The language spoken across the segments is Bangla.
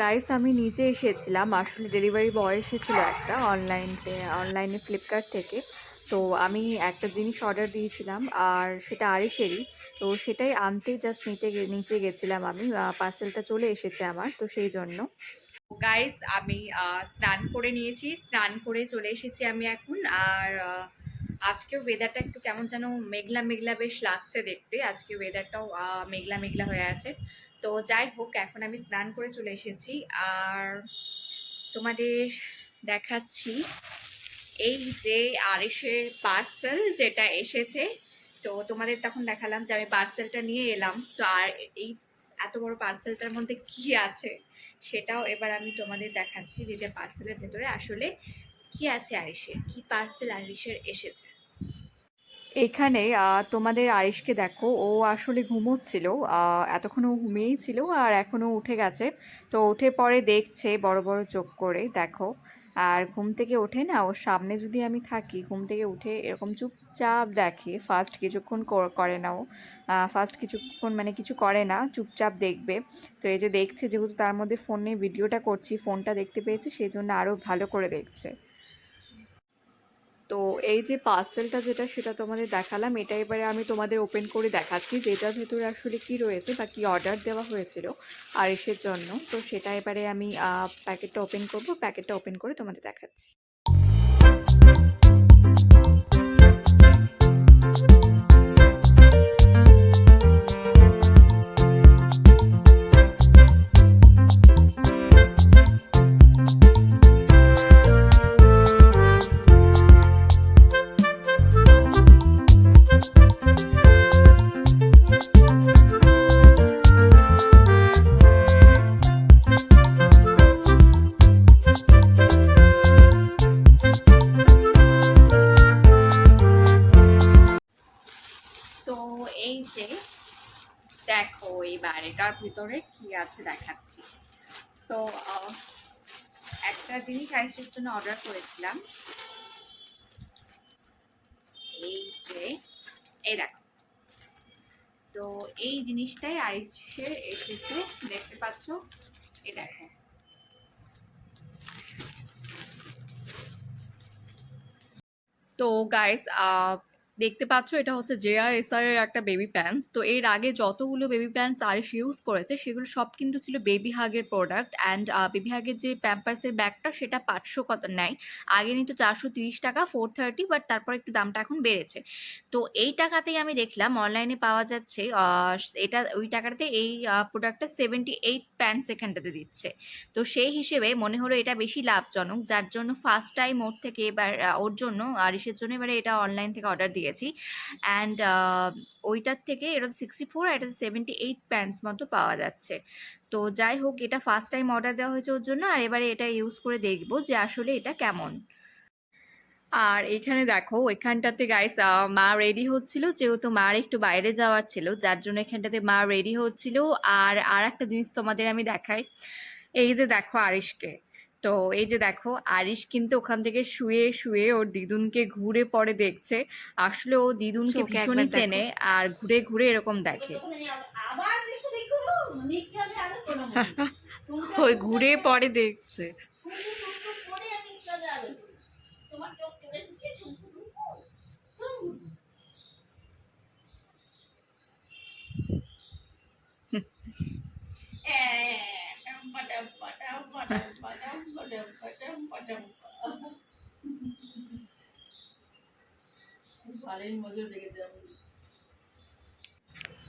গাইস আমি নিজে এসেছিলাম। আসলে ডেলিভারি বয় এসেছিল একটা অনলাইনতে অনলাইনে ফ্লিপকার্ট থেকে। তো আমি একটা জিনিস অর্ডার দিয়েছিলাম, আর সেটা আরিসেরই তো সেটাই আনতেই জাস্ট নিতে নিচে গেছিলাম আমি। পার্সেলটা চলে এসেছে আমার, তো সেই জন্য। গাইস আমি স্নান করে নিয়েছি। স্নান করে চলে এসেছি আমি এখন। আর আজকেও ওয়েদারটা একটু কেমন যেন মেঘলা মেঘলা বেশ লাগছে দেখতে। আজকে ওয়েদারটাও মেঘলা মেঘলা হয়ে আছে। তো যাই হোক, এখন আমি স্নান করে চলে এসেছি। আর তোমাদের দেখাচ্ছি এই যে আরিসের পার্সেল যেটা এসেছে। তো তোমাদের তখন দেখালাম যে আমি পার্সেলটা নিয়ে এলাম। তো আর এই এত বড় পার্সেলটার মধ্যে কি আছে সেটাও এবার আমি তোমাদের দেখাচ্ছি যেটা পার্সেলের ভেতরে আসলে কি আছে আরিসের কি পার্সেল আরিসের এসেছে। এখানে তোমাদের আরিশকে দেখো, ও আসলে ঘুমোচ্ছিল এতক্ষণ ও ঘুমিয়েই ছিল আর এখনও উঠে গেছে। তো উঠে পরে দেখছে বড় বড় চোখ করে, দেখো। আর ঘুম থেকে ওঠে না, ওর সামনে যদি আমি থাকি, ঘুম থেকে উঠে এরকম চুপচাপ দেখে ফার্স্ট কিছুক্ষণ করে না ও। ফার্স্ট কিছুক্ষণ মানে কিছু করে না, চুপচাপ দেখবে। তো এই যে দেখছে, যেহেতু তার মধ্যে ফোনে ভিডিওটা করছি ফোনটা দেখতে পেয়েছে সেই জন্য আরও ভালো করে দেখছে। তো এই যে পার্সেলটা যেটা সেটা তোমাদের দেখালাম, এটা এবারে আমি তোমাদের ওপেন করে দেখাচ্ছি যেটার ভেতরে আসলে কি রয়েছে বা কী অর্ডার দেওয়া হয়েছিল আরিসের জন্য। তো সেটা এবারে আমি প্যাকেটটা ওপেন করব প্যাকেটটা ওপেন করে তোমাদের দেখাচ্ছি। তো দেখো এই বাড়িটার ভিতরে কি আছে দেখাচ্ছি। তো একটা জিনিস আইসের জন্য অর্ডার করেছিলাম। এই যে, এই দেখো। তো এই জিনিসটাই আইসের এসেছে দেখতে পাচ্ছ। এই দেখো। তো গাইস দেখতে পাচ্ছ, এটা হচ্ছে জেআরএসআর এর একটা বেবি প্যান্টস তো এর আগে যতগুলো বেবি প্যান্টস আরিশ ইউজ করেছে, সেগুলো সব কিন্তু ছিল বেবি হাগের প্রোডাক্ট অ্যান্ড বেবি হাগের যে প্যাম্পার্সের ব্যাগটা, সেটা পাঁচশো কত নেয়। আগে নিত চারশো তিরিশ টাকা ফোর থার্টি বাট তারপর একটু দামটা এখন বেড়েছে। তো এই টাকাতেই আমি দেখলাম অনলাইনে পাওয়া যাচ্ছে এটা, ওই টাকাতে এই প্রোডাক্টটা সেভেন্টি এইট প্যান্টস এখানটাতে দিচ্ছে। তো সেই হিসেবে মনে হলো এটা বেশি লাভজনক, যার জন্য ফার্স্ট টাইম ওর থেকে এবার ওর জন্য আরিসের জন্য এবারে এটা অনলাইন থেকে অর্ডার দিয়েছি। অ্যান্ড ওইটার থেকে এটা সিক্সটি ফোর আর সেভেন্টি এইট প্যান্টস মতো পাওয়া যাচ্ছে। তো যাই হোক, এটা ফার্স্ট টাইম অর্ডার দেওয়া হয়েছে ওর জন্য। আর এবারে এটা ইউজ করে দেখব যে আসলে এটা কেমন। আর এখানে দেখো এখানটাতে গাইস মা রেডি হচ্ছিল, যেহেতু মার একটু বাইরে যাওয়ার ছিল, যার জন্য এখানটাতে মা রেডি হচ্ছিল। আর আর একটা জিনিস তোমাদের আমি দেখাই। এই যে দেখো আরিশকে। তো এই যে দেখো আরিশ কিন্তু ওখান থেকে শুয়ে শুয়ে ওর দিদুনকে ঘুরে পরে দেখছে। আসলে ও দিদুনকে ভীষণই চেনে আর ঘুরে ঘুরে এরকম দেখে। ওই ঘুরে পরে দেখছে।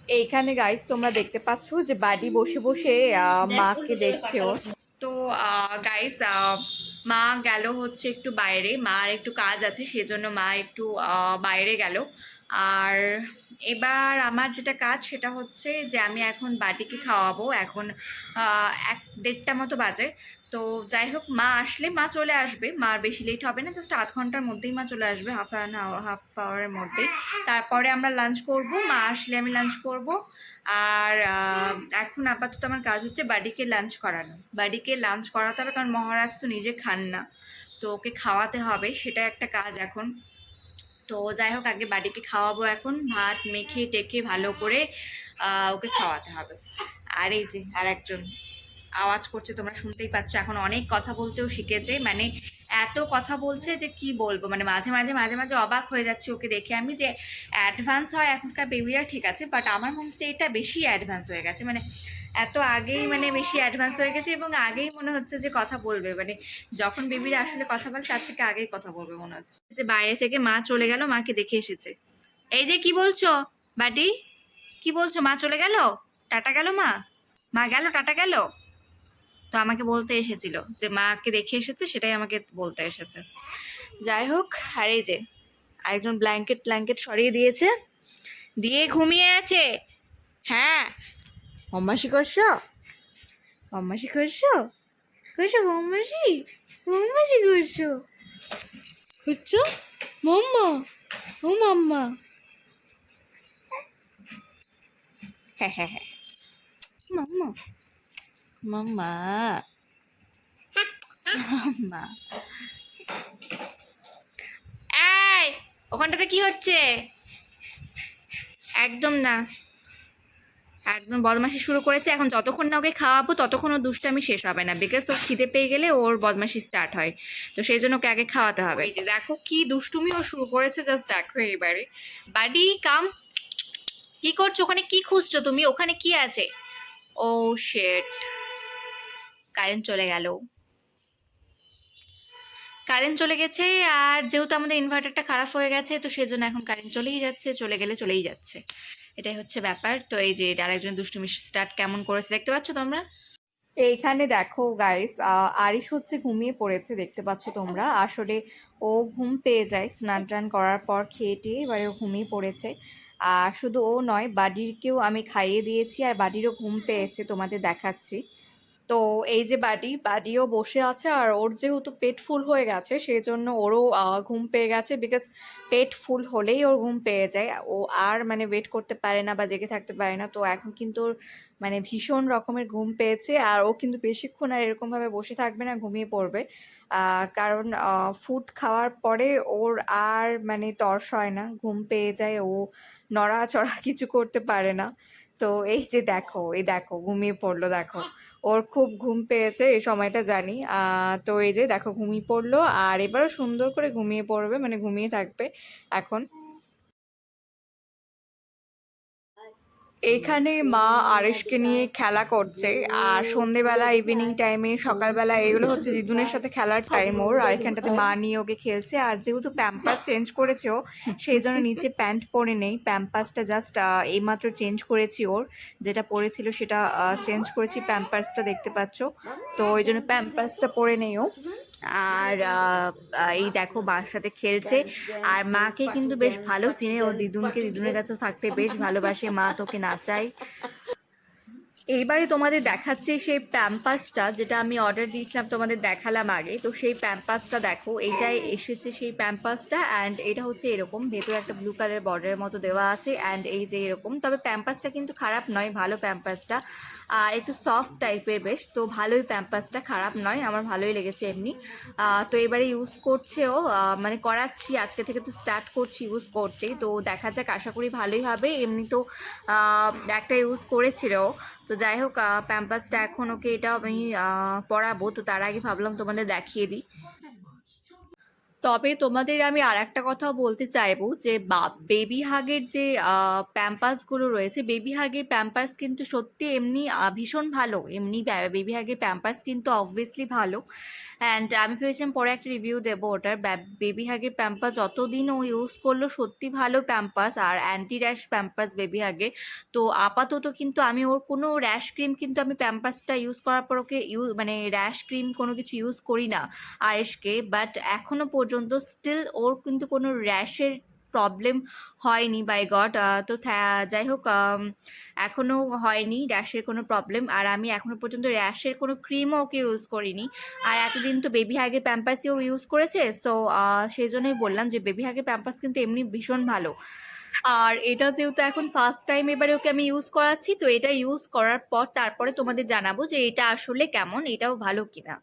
এইখানে গাইস তোমরা দেখতে পাচ্ছ যে বাড়ি বসে বসে আহ, মাকে দেখছে তো গাইস মা গেল হচ্ছে একটু বাইরে। মার একটু কাজ আছে, সেজন্য মা একটু বাইরে গেল। আর এবার আমার যেটা কাজ সেটা হচ্ছে যে আমি এখন বাটিকে খাওয়াবো। এখন এক দেড়টা মতো বাজে। তো যাই হোক, মা আসলে মা চলে আসবে। মার বেশি লেট হবে না জাস্ট আধ ঘণ্টার মধ্যেই মা চলে আসবে হাফ অ্যান হাফ আওয়ারের মধ্যেই। তারপরে আমরা লাঞ্চ করব। মা আসলে আমি লাঞ্চ করব। আর এখন আপাতত আমার কাজ হচ্ছে বাড়িকে লাঞ্চ করানো। বাড়িকে লাঞ্চ করাতে হবে কারণ মহারাজ তো নিজে খান না। তো ওকে খাওয়াতে হবে সেটা একটা কাজ এখন। তো যাই হোক, আগে বাড়িকে খাওয়াবো এখন। ভাত মেখে টেকে ভালো করে ওকে খাওয়াতে হবে। আর এই যে আর একজন আওয়াজ করছে, তোমরা শুনতেই পাচ্ছ, এখন অনেক কথা বলতেও শিখেছে। মানে এত কথা বলছে যে কি বলব? মানে মাঝে মাঝে মাঝে মাঝে অবাক হয়ে যাচ্ছে ওকে দেখে। আমি যে অ্যাডভান্স হয় এখনকার বেবিরা ঠিক আছে বাট আমার মনে হচ্ছে এটা বেশি অ্যাডভান্স হয়ে গেছে। মানে এত আগেই মানে বেশি অ্যাডভান্স হয়ে গেছে এবং আগেই মনে হচ্ছে যে কথা বলবে। মানে যখন বেবিরা আসলে কথা বলে, তার থেকে আগেই কথা বলবে মনে হচ্ছে। যে বাইরে থেকে মা চলে গেল, মাকে দেখে এসেছে। এই যে কি বলছো বাটি কি বলছো, মা চলে গেল? টাটা গেল মা? মা গেল, টাটা গেল? তো আমাকে বলতে এসেছিল যে, মাকে দেখে এসেছে, সেটাই আমাকে বলতে এসেছে। যাই হোক, আর এই যে একজন ব্ল্যাঙ্কেট ব্ল্যাঙ্কেট সরিয়ে দিয়েছে। দিয়ে ঘুমিয়ে আছে। হ্যাঁ। বম্মাসি করছ? বম্মাসি করছ? করছ বম্মাসি বম্মাসি করছ? করছ? মাম্মা? ও মাম্মা। হ্যাঁ হ্যাঁ হ্যাঁ। মাম্মা। মাম্মা মাম্মা এই ওখানটাতে কি হচ্ছে? একদম না। একদম বদমাশি শুরু করেছে। এখন যতক্ষণ না ওকে খাওয়াবো ততক্ষণ ও দুষ্টামি শেষ হবে না। বিকজ ওর খিদে পেয়ে গেলে ওর বদমাশি স্টার্ট হয়। তো সেই জন্য ওকে আগে খাওয়াতে হবে। এই যে দেখো কি দুষ্টুমি ও শুরু করেছে জাস্ট দেখো এবারে বাডি কাম কি করছ? ওখানে কি খুঁজছো তুমি? ওখানে কি আছে? ও শেট কারেন্ট চলে গেল। কারেন্ট চলে গেছে আর যেহেতু আমাদের ইনভার্টারটা খারাপ হয়ে গেছে, তো সেজন্য এখন কারেন্ট চলেই যাচ্ছে, চলে গেলে চলেই যাচ্ছে। এটাই হচ্ছে ব্যাপার। তো এই যে আরেকজন দুষ্টুমি স্টার্ট কেমন করেছে দেখতে পাচ্ছ তোমরা? এইখানে দেখো গাইস আরিশ হচ্ছে ঘুমিয়ে পড়েছে, দেখতে পাচ্ছ তোমরা। আসলে ও ঘুম পেয়ে যায় স্নান টান করার পর খেয়ে টেয়ে এবারে ও ঘুমিয়ে পড়েছে। আর শুধু ও নয়, বাডিরকেও আমি খাইয়ে দিয়েছি আর বাডিরও ঘুম পেয়েছে তোমাদের দেখাচ্ছি। তো এই যে বাডি, বাডিও বসে আছে আর ওর যেহেতু পেট ফুল হয়ে গেছে সেই জন্য ওরও ঘুম পেয়ে গেছে বিকজ পেট ফুল হলেই ওর ঘুম পেয়ে যায়। ও আর মানে ওয়েট করতে পারে না বা জেগে থাকতে পারে না, তো এখন কিন্তু মানে ভীষণ রকমের ঘুম পেয়েছে আর ও কিন্তু বেশিক্ষণ আর এরকমভাবে বসে থাকবে না, ঘুমিয়ে পড়বে। কারণ ফুড খাওয়ার পরে ওর আর মানে তর্স হয় না, ঘুম পেয়ে যায়, ও নড়াচড়া কিছু করতে পারে না। তো এই যে দেখো, এই দেখো, ঘুমিয়ে পড়ল, দেখো। ওর খুব ঘুম পেয়েছে, এই সময়টা জানি। তো এই যে দেখো, ঘুমিয়ে পড়ল, আর এবারও সুন্দর করে ঘুমিয়ে পড়বে মানে ঘুমিয়ে থাকবে এখন। এইখানে মা আরেশকে নিয়ে খেলা করছে, আর সন্ধেবেলা ইভিনিং টাইমে সকালবেলা, এগুলো হচ্ছে দিদুনের সাথে খেলার টাইম ওর, আর এখানটাতে মা নিয়ে ওকে খেলছে, আর যেহেতু প্যাম্পাস চেঞ্জ করেছে ও, সেই জন্য নিচে প্যান্ট পরে নেই প্যাম্পাসটা জাস্ট এইমাত্র চেঞ্জ করেছি ওর, যেটা পরেছিল সেটা চেঞ্জ করেছি প্যাম্পাসটা দেখতে পাচ্ছ, তো ওই জন্য প্যাম্পাসটা পরে নেই ও, আর এই দেখো মার সাথে খেলছে, আর মাকে কিন্তু বেশ ভালো চিনে ও, দিদুনকে, দিদুনের কাছে থাকতে বেশ ভালোবাসে, মা তোকে নাচায় এইবারে তোমাদের দেখাচ্ছে সেই প্যাম্পাসটা যেটা আমি অর্ডার দিয়েছিলাম তোমাদের দেখালাম আগে। তো সেই প্যাম্পাসটা দেখো এইটাই এসেছে সেই প্যাম্পাসটা অ্যান্ড এটা হচ্ছে এরকম, ভেতরে একটা ব্লু কালার বর্ডারের মতো দেওয়া আছে অ্যান্ড এই যে এরকম। তবে প্যাম্পাসটা কিন্তু খারাপ নয়, ভালো প্যাম্পাসটা একটু সফট টাইপের বেশ, তো ভালোই প্যাম্পাসটা খারাপ নয়, আমার ভালোই লেগেছে এমনি। তো এবারে ইউজ করছেও মানে করাচ্ছি, আজকে থেকে তো স্টার্ট করছি ইউজ করতে তো দেখা যাক, আশা করি ভালোই হবে। এমনি তো একটা ইউজ করেছিল তো যাই হোক প্যাম্পাসটা এখন ওকে এটা আমি পড়াবো। তো তার আগে ভাবলাম তোমাদের দেখিয়ে দিই। তবে তোমাদের আমি আর একটা কথা বলতে চাইব যে বেবি হাগের যে প্যাম্পাসগুলো রয়েছে বেবি হাগের প্যাম্পাস কিন্তু সত্যি এমনি ভীষণ ভালো। এমনি বেবি হাগের প্যাম্পাস কিন্তু অবভিয়াসলি ভালো। অ্যান্ড আমি ভেবেছিলাম পরে একটা রিভিউ দেবো ওটার। বেবি হাগের প্যাম্পাস যতদিন ও ইউজ করল, সত্যি ভালো প্যাম্পাস আর অ্যান্টি র্যাশ প্যাম্পাস বেবি হাগে তো আপাতত কিন্তু আমি ওর কোনো র্যাশ ক্রিম কিন্তু আমি প্যাম্পাসটা ইউজ করার পর ওকে ইউজ মানে র্যাশ ক্রিম কোনো কিছু ইউজ করি না। আয়েশকে বাট এখনও পর্যন্ত স্টিল ওর কিন্তু কোনো র্যাশের প্রবলেম হয়নি বাই গড তো যাই হোক আম, এখনও হয়নি র্যাশের কোনো প্রবলেম আর আমি এখনও পর্যন্ত র্যাশের কোনো ক্রিমও ওকে ইউজ করিনি। আর এতদিন তো বেবি হাগের প্যাম্পাসিও ইউজ করেছে সো সেই জন্যই বললাম যে বেবি হাগের প্যাম্পাস কিন্তু এমনি ভীষণ ভালো। আর এটা যেহেতু এখন ফার্স্ট টাইম এবারে ওকে আমি ইউজ করাচ্ছি তো এটা ইউজ করার পর তারপরে তোমাদের জানাব যে এটা আসলে কেমন এটাও ভালো কিনা।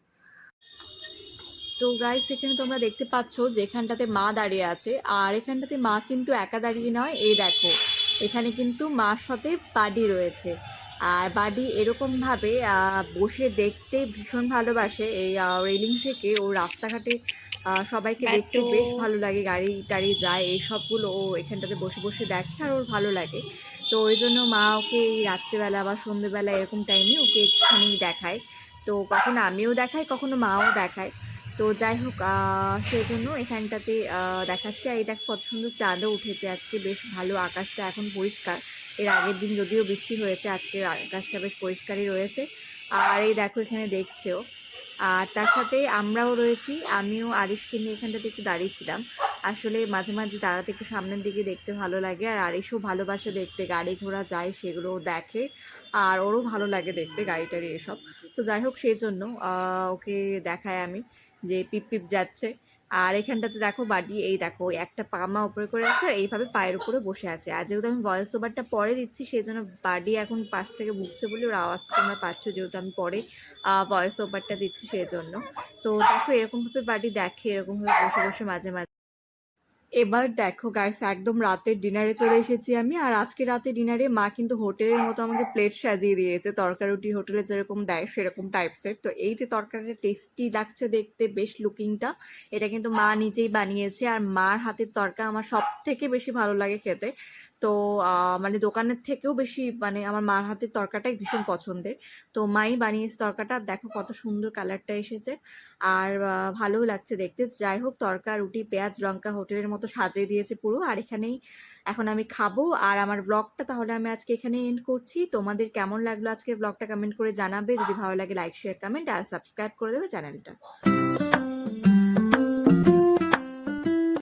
তো গাইস এখানে তোমরা দেখতে পাচ্ছ যে এখানটাতে মা দাঁড়িয়ে আছে। আর এখানটাতে মা কিন্তু একা দাঁড়িয়ে নয় এই দেখো এখানে কিন্তু মার সাথে বাডি রয়েছে। আর বাডি এরকমভাবে বসে দেখতে ভীষণ ভালোবাসে। এই রেলিং থেকে ও রাস্তাঘাটে সবাইকে দেখতে বেশ ভালো লাগে। গাড়ি টাড়ি যায় এই সবগুলো ও এখানটাতে বসে বসে দেখে আর ওর ভালো লাগে। তো ওই জন্য মা ওকে এই রাত্রেবেলা বা সন্ধ্যেবেলা এরকম টাইমে ওকে একটুখানি দেখায়। তো কখনো আমিও দেখাই কখনো মাও দেখায়। তো যাই হোক আহ, সেই জন্য এখানটাতে দেখাচ্ছি। আর দেখো কত সুন্দর চাঁদও উঠেছে আজকে বেশ ভালো আকাশটা এখন পরিষ্কার। এর আগের দিন যদিও বৃষ্টি হয়েছে আজকে আকাশটা বেশ পরিষ্কারই রয়েছে। আর এই দেখো এখানে দেখছেও। আর তার সাথে আমরাও রয়েছি আমিও আরিশকে নিয়ে এখানটাতে একটু দাঁড়িয়েছিলাম আসলে মাঝে মাঝে দাঁড়াতে একটু সামনের দিকে দেখতে ভালো লাগে আর আরিশও ভালোবাসে দেখতে গাড়ি ঘোড়া যায় সেগুলো দেখে। আর ওরও ভালো লাগে দেখতে গাড়ি টাড়ি এসব। তো যাই হোক সেই জন্য ওকে দেখায় আমি। যে পিপ পিপ যাচ্ছে। আর এখানটাতে দেখো বাড়ি এই দেখো একটা পামা উপরে করে আছে আর এইভাবে পায়ের উপরে বসে আছে। আর যেহেতু আমি ভয়েস ওভারটা পরে দিচ্ছি সেই জন্য বাড়ি এখন পাশ থেকে বুঝছে বলে ওর আওয়াজটা তোমরা পাচ্ছ, যেহেতু আমি পরে ভয়েস ওভারটা দিচ্ছি সেই জন্য তো দেখো এরকমভাবে বাড়ি দেখে, এরকমভাবে বসে বসে মাঝে মাঝে এবার দেখো গাইস একদম রাতের ডিনারে চলে এসেছি আমি। আর আজকে রাতে ডিনারে মা কিন্তু হোটেলের মতো আমাকে প্লেট সাজিয়ে দিয়েছে। তরকারুটি রুটি হোটেলে যেরকম দেয়, সেরকম টাইপসের তো এই যে তরকারিটা টেস্টি লাগছে দেখতে, বেশ লুকিংটা এটা কিন্তু মা নিজেই বানিয়েছে। আর মার হাতের তরকা আমার সব থেকে বেশি ভালো লাগে খেতে। তো মানে দোকানের থেকেও বেশি মানে আমার মার হাতের তরকাটাই ভীষণ পছন্দের। তো মাই বানিয়েছে তরকাটা, দেখো কত সুন্দর কালারটা এসেছে। আর ভালোও লাগছে দেখতে। যাই হোক, তরকা, রুটি, পেঁয়াজ, লঙ্কা হোটেলের মতো সাজিয়ে দিয়েছে পুরো। আর এখানেই এখন আমি খাব। আর আমার ব্লগটা তাহলে আমি আজকে এখানে এন্ড করছি। তোমাদের কেমন লাগল আজকের ব্লগটা কমেন্ট করে জানাবে। যদি ভালো লাগে লাইক শেয়ার কমেন্ট আর সাবস্ক্রাইব করে দেবে চ্যানেলটা।